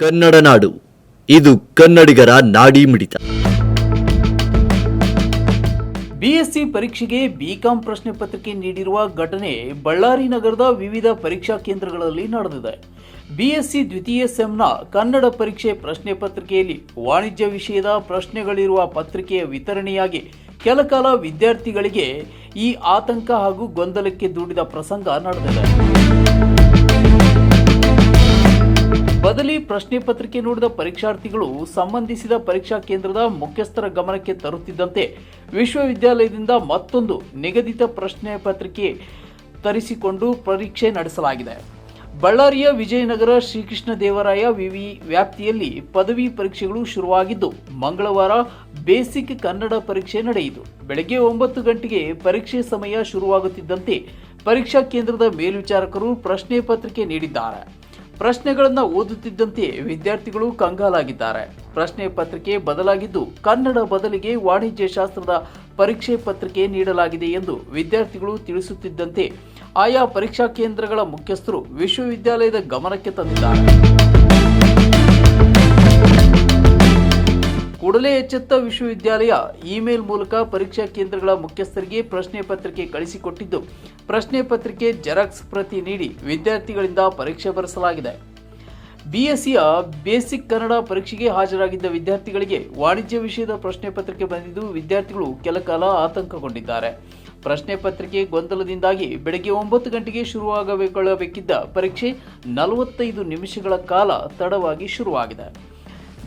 ಕನ್ನಡ ನಾಡು. ಇದು ಕನ್ನಡಿಗರ ನಾಡಿ ಮಿಡಿತ. ಬಿಎಸ್ಸಿ ಪರೀಕ್ಷೆಗೆ ಬಿಕಾಂ ಪ್ರಶ್ನೆ ಪತ್ರಿಕೆ ನೀಡಿರುವ ಘಟನೆ ಬಳ್ಳಾರಿ ನಗರದ ವಿವಿಧ ಪರೀಕ್ಷಾ ಕೇಂದ್ರಗಳಲ್ಲಿ ನಡೆದಿದೆ. ಬಿಎಸ್ಸಿ ದ್ವಿತೀಯ ಸೆಮ್ನ ಕನ್ನಡ ಪರೀಕ್ಷೆ ಪ್ರಶ್ನೆ ಪತ್ರಿಕೆಯಲ್ಲಿ ವಾಣಿಜ್ಯ ವಿಷಯದ ಪ್ರಶ್ನೆಗಳಿರುವ ಪತ್ರಿಕೆಯ ವಿತರಣೆಯಾಗಿ ಕೆಲಕಾಲ ವಿದ್ಯಾರ್ಥಿಗಳಿಗೆ ಈ ಆತಂಕ ಹಾಗೂ ಗೊಂದಲಕ್ಕೆ ದೂಡಿದ ಪ್ರಸಂಗ ನಡೆದಿದೆ. ಬದಲಿ ಪ್ರಶ್ನೆ ಪತ್ರಿಕೆ ನೋಡಿದ ಪರೀಕ್ಷಾರ್ಥಿಗಳು ಸಂಬಂಧಿಸಿದ ಪರೀಕ್ಷಾ ಕೇಂದ್ರದ ಮುಖ್ಯಸ್ಥರ ಗಮನಕ್ಕೆ ತರುತ್ತಿದ್ದಂತೆ ವಿಶ್ವವಿದ್ಯಾಲಯದಿಂದ ಮತ್ತೊಂದು ನಿಗದಿತ ಪ್ರಶ್ನೆ ಪತ್ರಿಕೆ ತರಿಸಿಕೊಂಡು ಪರೀಕ್ಷೆ ನಡೆಸಲಾಗಿದೆ. ಬಳ್ಳಾರಿಯ ವಿಜಯನಗರ ಶ್ರೀಕೃಷ್ಣ ದೇವರಾಯ ವಿವಿ ವ್ಯಾಪ್ತಿಯಲ್ಲಿ ಪದವಿ ಪರೀಕ್ಷೆಗಳು ಶುರುವಾಗಿದ್ದು, ಮಂಗಳವಾರ ಬೇಸಿಕ್ ಕನ್ನಡ ಪರೀಕ್ಷೆ ನಡೆಯಿತು. ಬೆಳಗ್ಗೆ ಒಂಬತ್ತು ಗಂಟೆಗೆ ಪರೀಕ್ಷೆ ಸಮಯ ಶುರುವಾಗುತ್ತಿದ್ದಂತೆ ಪರೀಕ್ಷಾ ಕೇಂದ್ರದ ಮೇಲ್ವಿಚಾರಕರು ಪ್ರಶ್ನೆ ಪತ್ರಿಕೆ ನೀಡಿದ್ದಾರೆ. ಪ್ರಶ್ನೆಗಳನ್ನು ಓದುತ್ತಿದ್ದಂತೆ ವಿದ್ಯಾರ್ಥಿಗಳು ಕಂಗಾಲಾಗಿದ್ದಾರೆ. ಪ್ರಶ್ನೆ ಪತ್ರಿಕೆ ಬದಲಾಗಿದ್ದು ಕನ್ನಡ ಬದಲಿಗೆ ವಾಣಿಜ್ಯ ಶಾಸ್ತ್ರದ ಪರೀಕ್ಷೆ ಪತ್ರಿಕೆ ನೀಡಲಾಗಿದೆ ಎಂದು ವಿದ್ಯಾರ್ಥಿಗಳು ತಿಳಿಸುತ್ತಿದ್ದಂತೆ ಆಯಾ ಪರೀಕ್ಷಾ ಕೇಂದ್ರಗಳ ಮುಖ್ಯಸ್ಥರು ವಿಶ್ವವಿದ್ಯಾಲಯದ ಗಮನಕ್ಕೆ ತಂದಿದ್ದಾರೆ. ಕೂಡಲೇ ಎಚ್ಚೆತ್ತ ವಿಶ್ವವಿದ್ಯಾಲಯ ಇಮೇಲ್ ಮೂಲಕ ಪರೀಕ್ಷಾ ಕೇಂದ್ರಗಳ ಮುಖ್ಯಸ್ಥರಿಗೆ ಪ್ರಶ್ನೆ ಪತ್ರಿಕೆ ಕಳಿಸಿಕೊಟ್ಟಿದ್ದು ಪ್ರಶ್ನೆ ಪತ್ರಿಕೆ ಜೆರಾಕ್ಸ್ ಪ್ರತಿ ನೀಡಿ ವಿದ್ಯಾರ್ಥಿಗಳಿಂದ ಪರೀಕ್ಷೆ ಬರೆಸಲಾಗಿದೆ. ಬಿಎಸ್ಸಿಯ ಬೇಸಿಕ್ ಕನ್ನಡ ಪರೀಕ್ಷೆಗೆ ಹಾಜರಾಗಿದ್ದ ವಿದ್ಯಾರ್ಥಿಗಳಿಗೆ ವಾಣಿಜ್ಯ ವಿಷಯದ ಪ್ರಶ್ನೆ ಪತ್ರಿಕೆ ಬಂದಿದ್ದು ವಿದ್ಯಾರ್ಥಿಗಳು ಕೆಲಕಾಲ ಆತಂಕಗೊಂಡಿದ್ದಾರೆ. ಪ್ರಶ್ನೆ ಪತ್ರಿಕೆ ಗೊಂದಲದಿಂದಾಗಿ ಬೆಳಗ್ಗೆ ಒಂಬತ್ತು ಗಂಟೆಗೆ ಶುರುವಾಗಬೇಕಿದ್ದ ಪರೀಕ್ಷೆ ನಲವತ್ತೈದು ನಿಮಿಷಗಳ ಕಾಲ ತಡವಾಗಿ ಶುರುವಾಗಿದೆ.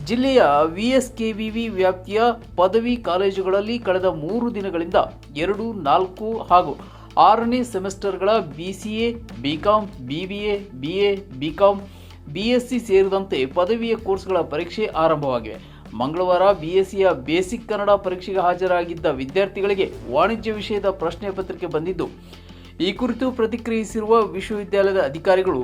ಜಿಲ್ಲೆಯ ವಿಎಸ್ಕೆವಿವಿ ವ್ಯಾಪ್ತಿಯ ಪದವಿ ಕಾಲೇಜುಗಳಲ್ಲಿ ಕಳೆದ ಮೂರು ದಿನಗಳಿಂದ ಎರಡು, ನಾಲ್ಕು ಹಾಗೂ ಆರನೇ ಸೆಮಿಸ್ಟರ್ಗಳ A B com B S BSc ಸೇರಿದಂತೆ ಪದವಿಯ ಕೋರ್ಸ್ಗಳ ಪರೀಕ್ಷೆ ಆರಂಭವಾಗಿವೆ. ಮಂಗಳವಾರ ಬಿಎಸ್ಸಿಯ ಬೇಸಿಕ್ ಕನ್ನಡ ಪರೀಕ್ಷೆಗೆ ಹಾಜರಾಗಿದ್ದ ವಿದ್ಯಾರ್ಥಿಗಳಿಗೆ ವಾಣಿಜ್ಯ ವಿಷಯದ ಪ್ರಶ್ನೆ ಪತ್ರಿಕೆ ಬಂದಿದ್ದು, ಈ ಕುರಿತು ಪ್ರತಿಕ್ರಿಯಿಸಿರುವ ವಿಶ್ವವಿದ್ಯಾಲಯದ ಅಧಿಕಾರಿಗಳು,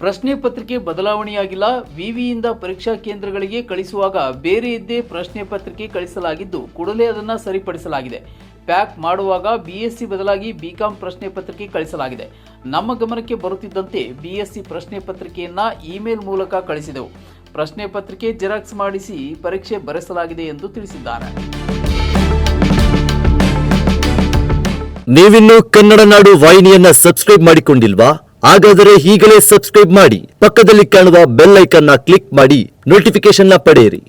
ಪ್ರಶ್ನೆ ಪತ್ರಿಕೆ ಬದಲಾವಣೆಯಾಗಿಲ್ಲ ವಿವಿಯಿಂದ ಪರೀಕ್ಷಾ ಕೇಂದ್ರಗಳಿಗೆ ಕಳಿಸುವಾಗ ಬೇರೆಯದ್ದೇ ಪ್ರಶ್ನೆ ಪತ್ರಿಕೆ ಕಳಿಸಲಾಗಿದ್ದು, ಕೂಡಲೇ ಅದನ್ನು ಸರಿಪಡಿಸಲಾಗಿದೆ. ಪ್ಯಾಕ್ ಮಾಡುವಾಗ ಬಿಎಸ್ಸಿ ಬದಲಾಗಿ ಬಿಕಾಂ ಪ್ರಶ್ನೆ ಪತ್ರಿಕೆ ಕಳಿಸಲಾಗಿದೆ. ನಮ್ಮ ಗಮನಕ್ಕೆ ಬರುತ್ತಿದ್ದಂತೆ ಬಿಎಸ್ಸಿ ಪ್ರಶ್ನೆ ಪತ್ರಿಕೆಯನ್ನು ಇಮೇಲ್ ಮೂಲಕ ಕಳಿಸಿದೆವು. ಪ್ರಶ್ನೆ ಪತ್ರಿಕೆ ಜೆರಾಕ್ಸ್ ಮಾಡಿಸಿ ಪರೀಕ್ಷೆ ಬರೆಸಲಾಗಿದೆ ಎಂದು ತಿಳಿಸಿದ್ದಾರೆ. ನೀವಿನ್ನೂ ಕನ್ನಡ ನಾಡು ವಾಹಿನಿಯನ್ನ ಸಬ್ಸ್ಕ್ರೈಬ್ ಮಾಡಿಕೊಂಡಿಲ್ವಾ? ಹಾಗಾದರೆ ಈಗಲೇ ಸಬ್ಸ್ಕ್ರೈಬ್ ಮಾಡಿ, ಪಕ್ಕದಲ್ಲಿ ಕಾಣುವ ಬೆಲ್ ಐಕನ್ನ ಕ್ಲಿಕ್ ಮಾಡಿ ನೋಟಿಫಿಕೇಶನ್ನ ಪಡೆಯಿರಿ.